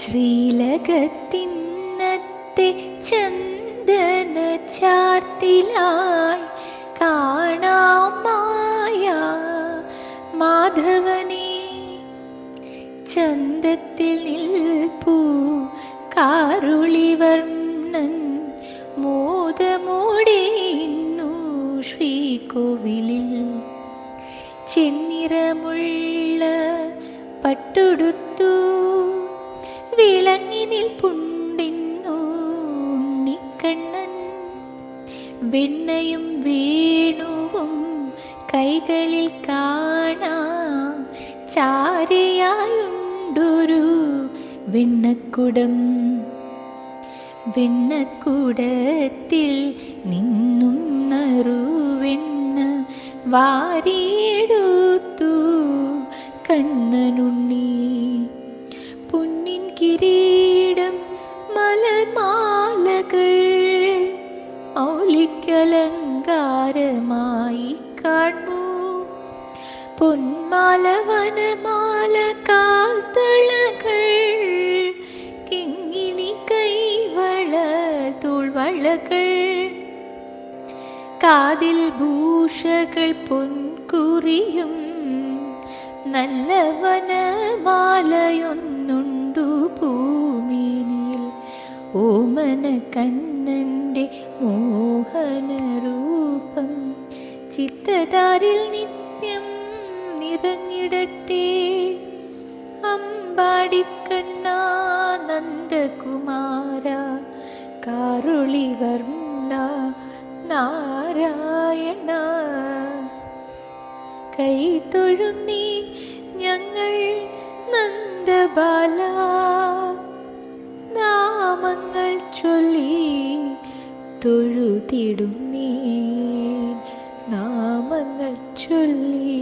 ശ്രീലകത്തിന്നത്തെ ചന്ദന ചാർത്തിലായി കാണാമായ. മാധവനെ ചന്ദത്തിൽ നിൽപ്പൂ. കാരുളിവർണൻ മോദമോടെയുന്നു ശ്രീകോവിലിൽ. ചെന്നിറമുള്ള പട്ടുടുത്തു വിളങ്ങി നിൽപ്പുണ്ടിന്നു വെണ്ണയും വേണുവും കൈകളിൽ കാണാം. ചാരയായുണ്ടൊരു വെണ്ണക്കുടം. വെണ്ണക്കുടത്തിൽ നിന്നും നറുവെണ്ണ വാരിയെടുത്തു കണ്ണനുണ്ണി. പൊന്നിൻ കിരീടം മലർമാലകൾ ഔലിക്കലങ്കാരമായി കാണൂ പൊന്മാല വനമാല കാൽത്തളകൾ കിങ്ങിണി കൈവള തുൾവളകൾ കാതിൽ ഭൂഷകൾ പൊൻകുറിയും നല്ല ഓമന കണ്ണന്റെ മോഹനരൂപം ചിത്തതാരിൽ നിത്യം നിറഞ്ഞിടട്ടെ. അമ്പാടിക്കണ്ണ നന്ദകുമാര കാരുളി വർണ നാരായണ. കൈ തൊഴുന്നീ ഞങ്ങൾ നന്ദബാല. തൊഴുതിടുന്നേ നാമങ്ങൾ ചൊല്ലി